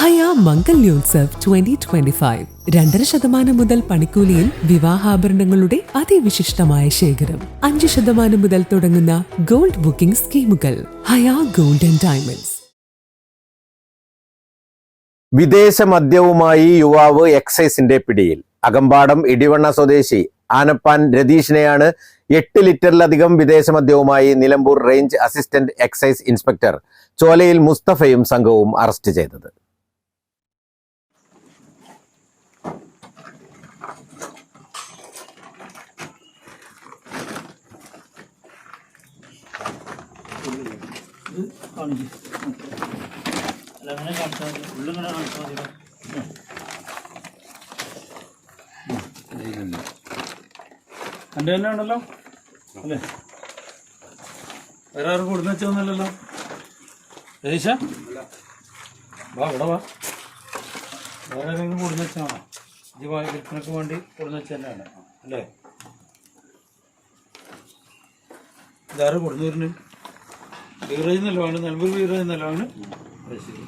ഹയ Mangalyotsav twenty twenty five രണ്ടര ശതമാനം മുതൽ പണിക്കൂലിയിൽ വിവാഹാഭരണങ്ങളുടെ അതിവിശിഷ്ടമായ ശേഖരം. അഞ്ച് ശതമാനം മുതൽ തുടങ്ങുന്ന ഗോൾഡ് ബുക്കിംഗ് സ്കീമുകൾ. ഹയാ ഗോൾഡൻ ഡയമണ്ട്സ്. വിദേശ മദ്യവുമായി യുവാവ് എക്സൈസിന്റെ പിടിയിൽ. അകമ്പാടം ഇടിവണ്ണ സ്വദേശി ആനപ്പാൻ രതീഷിനെയാണ് എട്ട് ലിറ്ററിലധികം വിദേശ മദ്യവുമായി Nilambur range assistant excise inspector ചോലയിൽ മുസ്തഫയും സംഘവും അറസ്റ്റ് ചെയ്തത്. എന്റെ തന്നെ ഉണ്ടല്ലോ അല്ലേ? വേറെ ആർക്കും കൊടുന്ന് വെച്ചൊന്നുമല്ലല്ലോ രതീശ? വാ ഇവിടെ വാ. വേറെ ആരെങ്കിലും കൊടുന്ന് വെച്ചാണോ ഇത് വിൽപ്പനക്ക് വേണ്ടി കൊടുന്ന് വെച്ച തന്നെയാണ് അല്ലേ? ഇതാരും കൊടുന്നു വരുന്നത്? ബീവറേജ് നിലവാണ് വേണം നിലമ്പൂർ ബീവറേജ് എന്നല്ല അത് ശരി.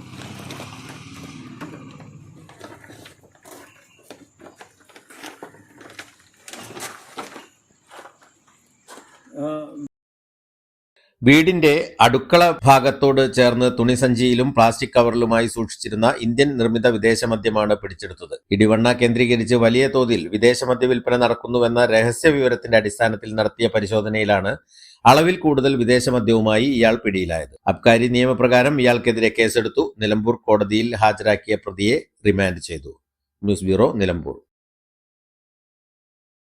വീടിന്റെ അടുക്കള ഭാഗത്തോട് ചേർന്ന് തുണിസഞ്ചിയിലും പ്ലാസ്റ്റിക് കവറിലുമായി സൂക്ഷിച്ചിരുന്ന ഇന്ത്യൻ നിർമ്മിത വിദേശ മദ്യമാണ് പിടിച്ചെടുത്തത്. ഇടിവണ്ണ കേന്ദ്രീകരിച്ച് വലിയ തോതിൽ വിദേശ മദ്യ വിൽപ്പന നടക്കുന്നുവെന്ന രഹസ്യ വിവരത്തിന്റെ അടിസ്ഥാനത്തിൽ നടത്തിയ പരിശോധനയിലാണ് അളവിൽ കൂടുതൽ വിദേശ മദ്യവുമായി ഇയാൾ പിടിയിലായത്. അബ്കാരി നിയമപ്രകാരം ഇയാൾക്കെതിരെ കേസെടുത്തു. നിലമ്പൂർ കോടതിയിൽ ഹാജരാക്കിയ പ്രതിയെ റിമാൻഡ് ചെയ്തു. News bureau Nilambur.